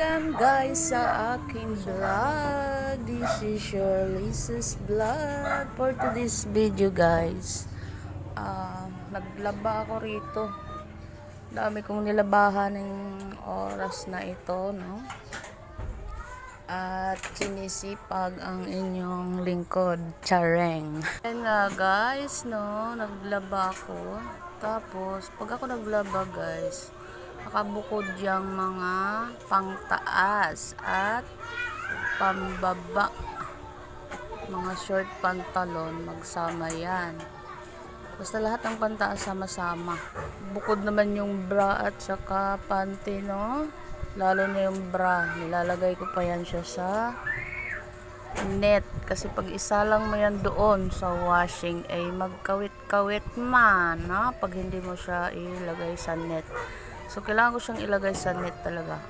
Welcome guys sa aking vlog. This is your Lisa's vlog for today's video guys. Ah, naglaba ako rito. Dami kong nilabahan ng oras na ito, no? At sinisipag ang inyong lingkod, Chareng. Ayan nga guys, no? Naglaba ako. Tapos, pag ako naglaba guys, nakabukod yung mga pangtaas at pambaba. Mga short pantalon, magsama yan. Basta lahat ng pantaas sama-sama. Bukod naman yung bra at saka panty, no? Lalo na yung bra. Nilalagay ko pa yan siya sa net. Kasi pag isa lang mo yan doon sa washing, ay magkawit-kawit man, no? Pag hindi mo siya ilagay sa net. So, kailangan ko siyang ilagay sa net talaga.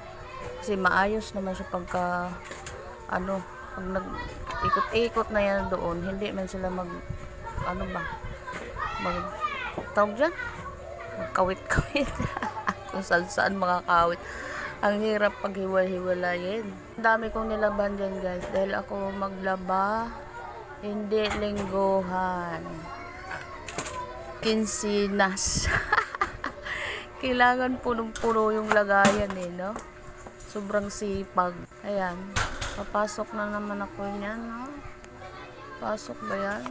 Kasi maayos naman siya pagka, ano, pag nag ikot-ikot na yan doon, hindi man sila mag, ano ba, mag, tawag dyan? Magkawit-kawit. Kung saan saan makakawit. Ang hirap pag hiwal-hiwalayin. Ang dami kong nilaban dyan guys. Dahil ako maglaba, hindi lingguhan. Kinsinas. Kailangan punong-puno yung lagayan eh, no? Sobrang sipag. Ayan. Papasok na naman ako niyan, no? Pasok ba yan?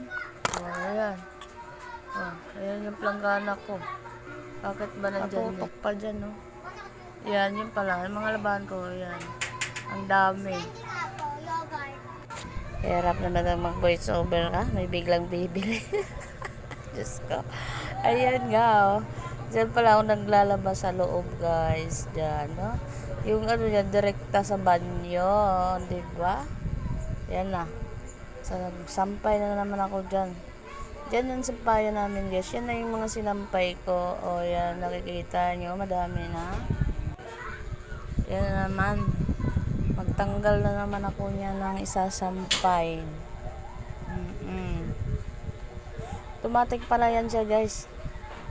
Oh, ayan. Oh, ayan yung planggana ko. Bakit ba nandyan? Natutok pa dyan, no? Yan, yun pala. Yung mga labahan ko, yan. Ang dami. Hirap naman ang mag-voice over ka. May biglang bibili. Diyos ko. Ayan nga, oh. Diyan pala ako naglalaba sa loob, guys. Diyan, no? Yung ano yan, direkta sa banyo. Di ba? Yan na. Sa sampay na naman ako dyan. Diyan yung sampayan namin, guys. Yan na yung mga sinampay ko. O, yan. Nakikita nyo. Madami na. Yan na naman. Magtanggal na naman ako niya ng isasampay. Mm-mm. Automatic pala yan siya, guys.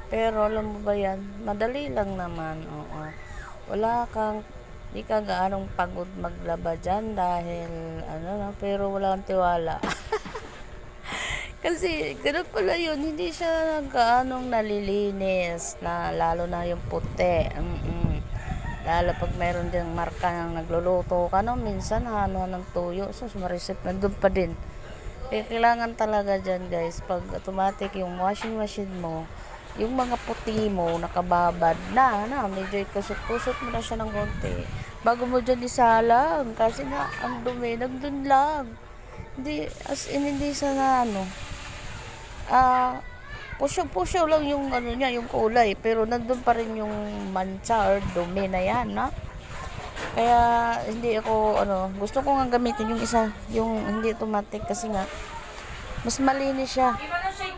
Pero alam mo ba yan, madali lang naman, oo. Wala kang, di ka gaanong pagod maglaba dyan dahil, ano na, pero wala kang tiwala. Kasi, ganun pala yun, hindi siya gaanong nalilinis, na lalo na yung puti. Mm-mm. Lalo pag mayroon din marka ng nagluluto ka, no, minsan ano ng tuyo, so sumarisip, nandun pa din. Eh, kailangan talaga dyan guys, pag automatic yung washing machine mo, yung mga puti mo, nakababad na, na, medyo kusot-kusot mo na siya ng konti. Bago mo dyan isalang, kasi nga, ang dumi, nandun lang. Hindi, as in, hindi sa na, ano, ah, pusyo-pusyo lang yung, ano niya, yung kulay, pero nandun pa rin yung mancha or dumi na yan, na. Kaya, hindi ako, ano, gusto ko nga gamitin yung isa, yung hindi automatic kasi nga, mas malinis siya.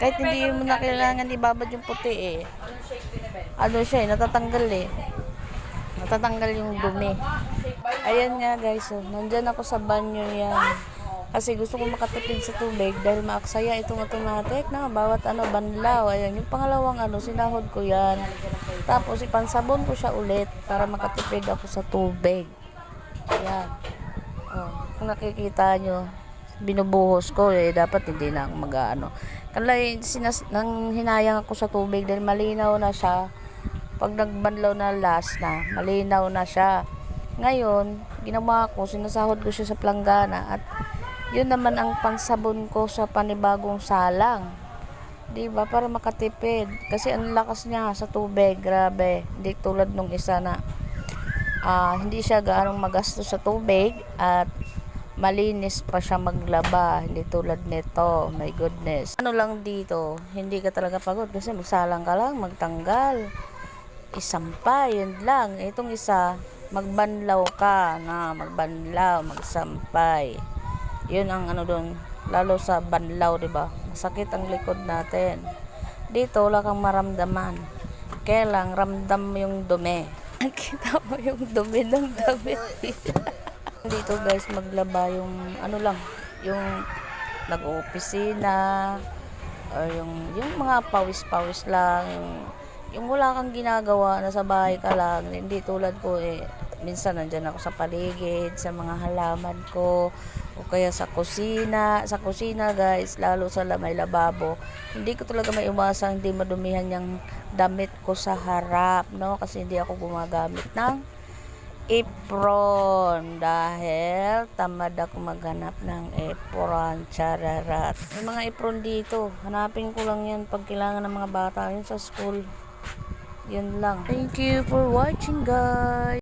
Kahit hindi mo na kailangan ibabad yung puti eh. Ano siya eh, natatanggal eh. Natatanggal yung dumi. Ayan nga guys, oh, nandyan ako sa banyo yan. Kasi gusto ko makatipid sa tubig dahil maaksaya itong automatic na bawat ano banlaw. Ayan, yung pangalawang ano, sinahod ko yan. Tapos ipansabon ko siya ulit para makatipid ako sa tubig. Ayan. Oh, kung nakikita nyo, binubuhos ko eh dapat hindi na mag-ano. Kalay sinas nang hinayang ako sa tubig dahil malinaw na siya. Pag nagbanlaw na last na, malinaw na siya. Ngayon, ginawa ko, sinasahod ko siya sa planggana at yun naman ang pansabon ko sa panibagong salang. 'Di ba? Para makatipid. Kasi ang lakas niya sa tubig, grabe. Hindi tulad nung isa na ah, hindi siya gaanong magastos sa tubig at malinis pa siya maglaba. Hindi tulad nito. My goodness. Ano lang dito, hindi ka talaga pagod kasi magsalang ka lang, magtanggal. Isampay, yun lang. Itong isa, magbanlaw ka na magbanlaw, magsampay. Yun ang ano doon, lalo sa banlaw, 'di ba? Masakit ang likod natin. Dito wala kang maramdaman. Kaya lang ramdam yung dumi. Kita mo yung dumi ng damit. Dito guys, maglaba yung ano lang, yung nag-opisina or yung yung mga pawis-pawis lang, yung, wala kang ginagawa, nasa bahay ka lang, hindi tulad ko eh, minsan nandyan ako sa paligid, sa mga halaman ko, o kaya sa kusina. Sa kusina guys, lalo sa may lababo. Hindi ko talaga may umasa, hindi madumihan yung damit ko sa harap, no? Kasi hindi ako gumagamit ng apron dahil tamad ako maghanap ng apron chararat. May mga apron dito. Hanapin ko lang yan pag kailangan ng mga bata yun sa school. Yun lang. Thank you for watching guys